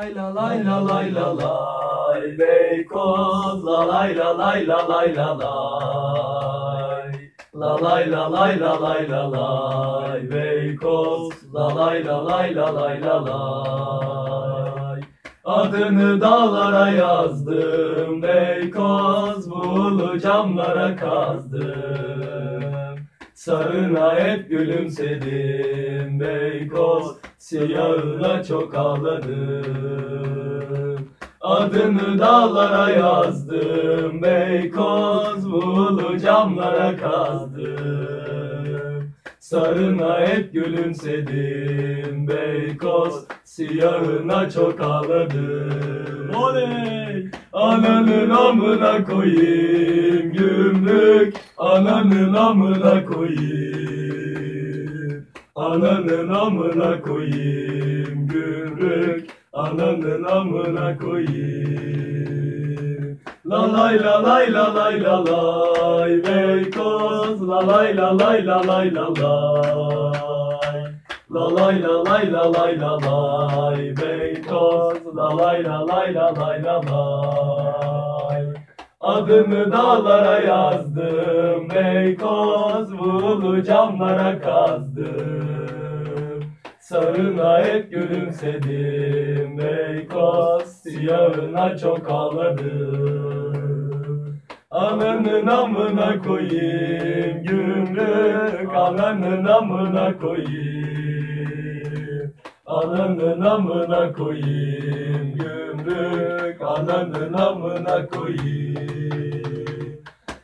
Lay la lay la lay la lay Beykoz la lay la lay la lay la lay. La lay la lay la lay la lay. Beykoz la lay la lay la lay la lay. Adını dağlara yazdım. Beykoz buğulu camlara kazdım. Sarına hep gülümsedim. Beykoz Siyahına çok ağladım. Adını dağlara yazdım. Beykoz buğulu camlara kazdım. Sarına hep gülümsedim. Beykoz Siyahına çok ağladım. Oley! Ananın amına koyayım. Gümrük Ananın amına koyayım Ananın amına koyayım gümrük Ananın amına koyayım La lay la lay la lay la lay Beykoz La lay la lay la lay la lay La lay la lay la lay la lay Beykoz La lay la lay la lay la lay Adını dağlara yazdım Beykoz Buğulu camlara kazdım Sarına hep gülümsedim. Beykoz Siyahına çok ağladım. Ananın amına koyayım gümrük Ananın amına koyayım. Ananın amına koyayım gümrük Ananın amına koyayım